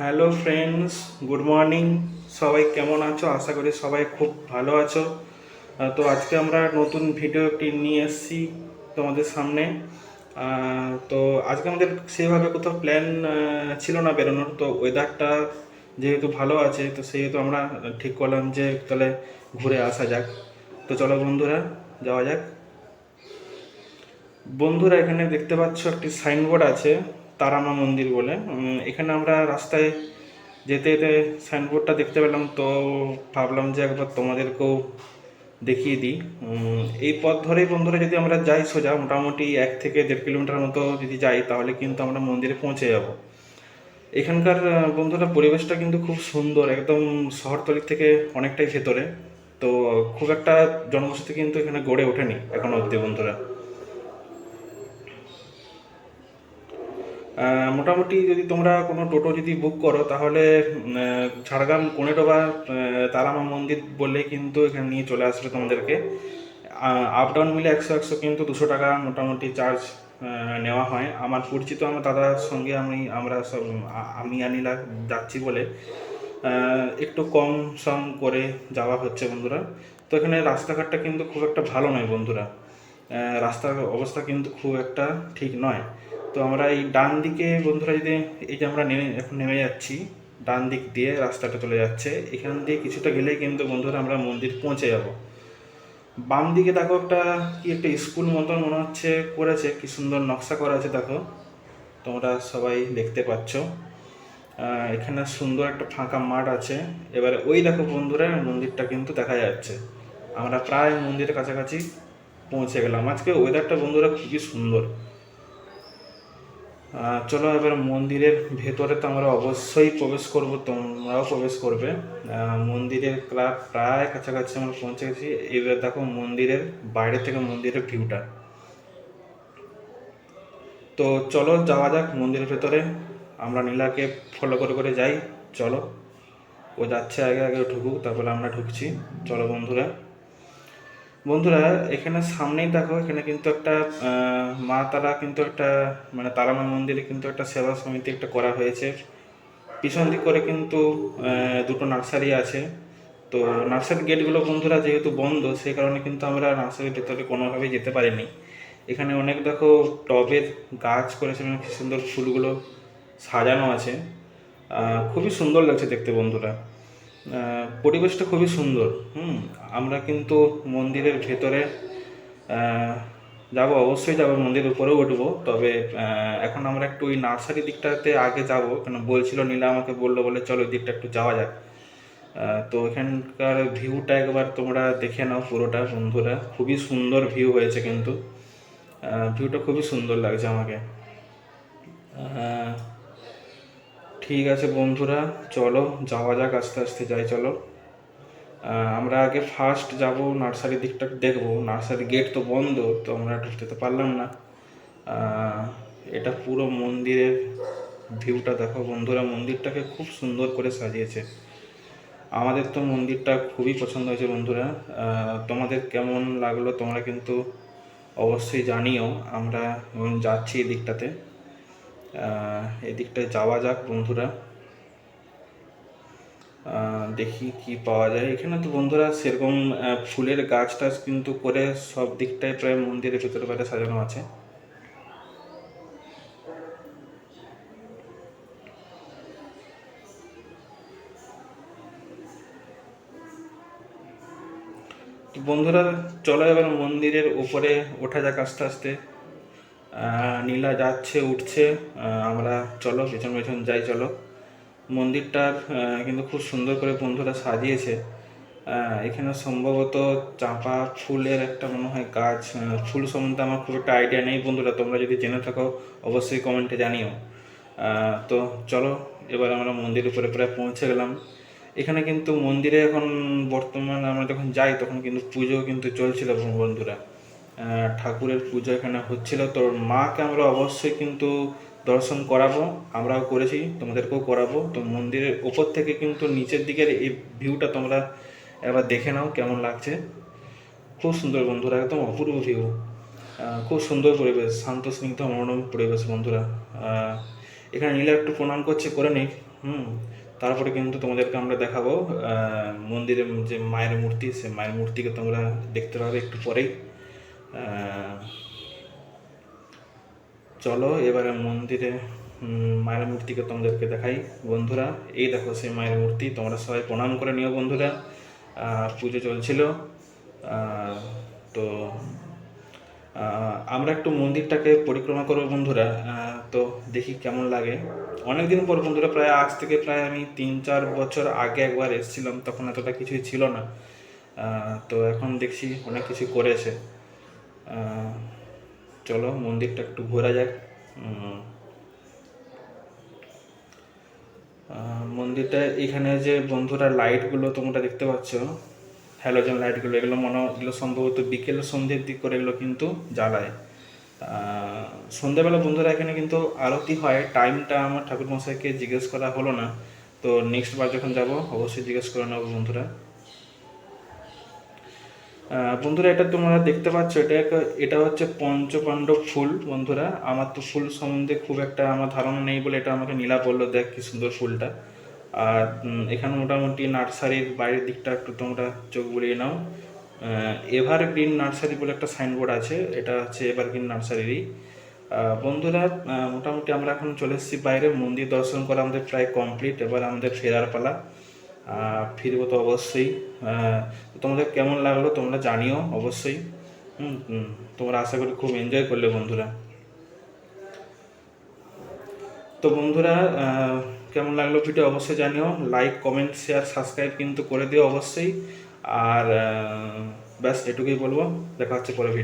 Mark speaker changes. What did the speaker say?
Speaker 1: Hello friends, good morning. সবাই কেমন আছো? আশা করি সবাই খুব ভালো আছো। তো আজকে আমরা নতুন ভিডিও একটি নিয়ে এসেছি তোমাদের সামনে। তো আজকে আমাদের সেভাবে কোথাও প্ল্যান ছিল না বেরোনোর। তো ওয়েদারটা যেহেতু ভালো আছে, তো সেহেতু আমরা ঠিক করলাম যে তাহলে ঘুরে আসা যাক। তো চলো বন্ধুরা, যাওয়া যাক। বন্ধুরা, এখানে দেখতে পাচ্ছ একটি সাইনবোর্ড আছে। তারামা মন্দির বলে। এখানে আমরা রাস্তায় যেতে যেতে সাইনবোর্ডটা দেখতে পেলাম, তো ভাবলাম যে একবার তোমাদেরকেও দেখিয়ে দিই। এই পথ ধরেই বন্ধুরা যদি আমরা যাই সোজা, মোটামুটি এক থেকে দেড় কিলোমিটার মতো যদি যাই, তাহলে কিন্তু আমরা মন্দিরে পৌঁছে যাব। এখানকার বন্ধুরা পরিবেশটা কিন্তু খুব সুন্দর, একদম শহরতলির থেকে অনেকটাই ভেতরে। তো খুব একটা জনবসতি কিন্তু এখানে গড়ে ওঠেনি এখনও অবধি বন্ধুরা। মোটামুটি যদি তোমরা কোনো টোটো যদি বুক করো তাহলে ঝাড়গ্রাম কোনেটো বা আহ, তারামা মন্দির বললে কিন্তু এখানে নিয়ে চলে আসবে তোমাদেরকে। আপ ডাউন মিলে একশো একশো কিন্তু দুশো টাকা মোটামুটি চার্জ নেওয়া হয়। আমার পরিচিত আমার দাদার সঙ্গে আমি আমরা সব আমি আনিলা যাচ্ছি বলে একটু কম সম করে যাওয়া হচ্ছে বন্ধুরা। তো এখানে রাস্তাঘাটটা কিন্তু খুব একটা ভালো নয় বন্ধুরা। রাস্তার অবস্থা কিন্তু খুব একটা ঠিক নয়। তো আমরা এই ডান দিকে বন্ধুরা যদি এই যে আমরা নেমে, এখন নেমে যাচ্ছি, ডান দিক দিয়ে রাস্তাটা চলে যাচ্ছে, এখান দিয়ে কিছুটা গেলেই কিন্তু বন্ধুরা আমরা মন্দির পৌঁছে যাব। বাম দিকে দেখো একটা কি একটা স্কুল মতন মনে হচ্ছে করেছে, কি সুন্দর নকশা করা আছে দেখো, তোমরা সবাই দেখতে পাচ্ছ। এখানে সুন্দর একটা ফাঁকা মাঠ আছে, এবারে ওই দেখো বন্ধুরা মন্দিরটা কিন্তু দেখা যাচ্ছে। আমরা প্রায় মন্দিরের কাছাকাছি পৌঁছে গেলাম। আজকে ওয়েদারটা বন্ধুরা খুবই সুন্দর। চলো এবার মন্দিরের ভেতরে তো আমরা অবশ্যই প্রবেশ করব, তোমরাও প্রবেশ করবে। মন্দিরের ক্লাব প্রায় কাছাকাছি আমরা পৌঁছে গেছি। এবার দেখো মন্দিরের বাইরে থেকে মন্দিরের ভিউটা তো চলো যাওয়া যাক মন্দিরের ভেতরে। আমরা নীলাকে ফলো করে করে যাই। চলো। ও যাচ্ছে আগে আগে ঢুকুক, তারপরে আমরা ঢুকছি। চলো বন্ধুরা। বন্ধুরা, এখানে সামনেই দেখো, এখানে কিন্তু একটা মা তারা কিন্তু একটা মানে তারামা মন্দিরে কিন্তু একটা সেবা সমিতি একটা করা হয়েছে। পিছন দিক করে কিন্তু দুটো নার্সারি আছে। তো নার্সারি গেটগুলো বন্ধুরা যেহেতু বন্ধ, সেই কারণে কিন্তু আমরা নার্সারির ভেতরে কোনোভাবেই যেতে পারিনি। এখানে অনেক দেখো টবের গাছ করেছে মানে সুন্দর ফুলগুলো সাজানো আছে। খুবই সুন্দর লাগছে দেখতে বন্ধুরা। পরিবেশটা খুবই সুন্দর, হুম? আমরা কিন্তু মন্দিরের ভেতরে যাব, অবশ্যই যাব, মন্দিরের উপরেও উঠবো, তবে এখন আমরা একটু ওই নার্সারি দিকটাতে আগে যাব, কেন বলছিল নীলা আমাকে বলল বলে চলো ওই দিকটা একটু যাওয়া যাক। তো এখানকার ভিউটা একবার তোমরা দেখে নাও পুরোটা, বন্ধুরা। খুবই সুন্দর ভিউ হয়েছে কিন্তু। ভিউটা খুবই সুন্দর লাগছে আমাকে। ঠিক আছে বন্ধুরা, চলো, যাওয়া যাক আস্তে আস্তে, যাই চলো। আমরা আগে ফার্স্ট যাব নার্সারি দিকটা দেখব। নার্সারি গেট তো বন্ধ, তো আমরা ঢুকতে তো পারলাম না। এটা পুরো মন্দিরের ভিউটা দেখো বন্ধুরা, মন্দিরটাকে খুব সুন্দর করে সাজিয়েছে। আমাদের তো মন্দিরটা খুবই পছন্দ হয়েছে বন্ধুরা। তোমাদের কেমন লাগল তোমরা কিন্তু অবশ্যই জানিও। আমরা যাচ্ছি এই দিকটাতে। আহ, এই দিকটায় যাওয়া যাক বন্ধুরা। দেখি কি পাওয়া যায়। এখানে তো বন্ধুরা সেরকম ফুলের গাছ টাছ কিন্তু করে সব দিকটাই প্রায় মন্দিরের ভেতরে বাইরে সাজানো আছে। বন্ধুরা চলো এবার মন্দিরের উপরে ওঠা যাক আস্তে আস্তে। নীলা যাচ্ছে, উঠছে। আমরা চলো, পেছন পেছন যাই, চলো। মন্দিরটার কিন্তু খুব সুন্দর করে বন্ধুরা সাজিয়েছে। এখানে সম্ভবত চাঁপা ফুলের একটা মনে হয় গাছ। ফুল সম্বন্ধে আমার খুব একটা আইডিয়া নেই বন্ধুরা, তোমরা যদি জেনে থাকো, অবশ্যই কমেন্টে জানিও। তো চলো, এবার আমরা মন্দির উপরে প্রায় পৌঁছে গেলাম। এখানে কিন্তু মন্দিরে এখন বর্তমান আমরা যখন যাই, তখন কিন্তু পুজো কিন্তু চলছিল বন্ধুরা। ঠাকুরের পুজো এখানে হচ্ছিল। তো মাকে আমরা অবশ্যই কিন্তু দর্শন করাবো আমরাও করেছি তোমাদেরকেও করাবো। তো মন্দিরের ওপর থেকে কিন্তু নিচের দিকের এই ভিউটা তোমরা একবার দেখে নাও কেমন লাগছে। খুব সুন্দর বন্ধুরা একদম অপূর্ব ভিউ খুব সুন্দর পরিবেশ শান্ত স্নিগ্ধ মনোরম পরিবেশ বন্ধুরা। এখানে নীলা একটু প্রণাম করছে করে নিক। হুম তারপরে কিন্তু তোমাদেরকে আমরা দেখাবো আহ, মন্দিরে যে মায়ের মূর্তি সে মায়ের মূর্তিকে তোমরা দেখতে পাবে একটু পরেই। চলো, এবারে মন্দিরে মায়ের মূর্তিকে তোমাদেরকে দেখাই। বন্ধুরা, এই দেখো সেই মায়ের মূর্তি, তোমরা সবাই প্রণাম করে নিও বন্ধুরা। পুজো চলছিল। তো আমরা একটু মন্দিরটাকে পরিক্রমা করব বন্ধুরা। তো দেখি কেমন লাগে। অনেক দিন পর বন্ধুরা, প্রায় আজ থেকে প্রায় আমি তিন চার বছর আগে একবার এসেছিলাম, তখন এতটা কিছুই ছিল না। তো এখন দেখছি অনেক কিছু করেছে। চলো, মন্দিরটা একটু ঘোরা যাক। মন্দিরটা এখানে যে বন্ধুরা লাইটগুলো তোমরা দেখতে পাচ্ছ হ্যালোজেন লাইটগুলো এগুলো মনে এগুলো সম্ভবত বিকেল সন্ধ্যের দিক করে এগুলো কিন্তু জ্বালায়। সন্ধ্যেবেলা বন্ধুরা এখানে কিন্তু আরতি হয়। টাইমটা আমার ঠাকুর মশাইকে জিজ্ঞেস করা হলো না। তো নেক্সট বার যখন যাব, অবশ্যই জিজ্ঞেস করে নেব বন্ধুরা। বন্ধুরা, এটা তোমরা দেখতে পাচ্ছ, এটা এটা হচ্ছে পঞ্চপাণ্ডব ফুল, বন্ধুরা। আমার তো ফুল সম্বন্ধে খুব একটা আমার ধারণা নেই বলে এটা আমাকে নীলা বলল, দেখ কি সুন্দর ফুলটা। আর এখানে মোটামুটি নার্সারির বাইরের দিকটা একটু তোমরা চোখ বুলিয়ে নাও। এভার গ্রিন নার্সারি বলে একটা সাইনবোর্ড আছে, এটা হচ্ছে এভার গ্রিন নার্সারিরই বন্ধুরা মোটামুটি আমরা এখন চলে এসেছি বাইরে, মন্দির দর্শন করা আমাদের প্রায় কমপ্লিট এবার আমাদের ফেরার পালা। ফিরবো তো অবশ্যই। তোমাদের কেমন লাগল তোমরা জানিও অবশ্যই। তোমরা আশা করি খুব এনজয় করলে বন্ধুরা। তো বন্ধুরা কেমন লাগল ভিডিও অবশ্যই জানিও। লাইক কমেন্ট শেয়ার সাবস্ক্রাইব কিন্তু করে দিও অবশ্যই। আর ব্যাস এটুকুই বলব। দেখা হচ্ছে পরে ভিডিও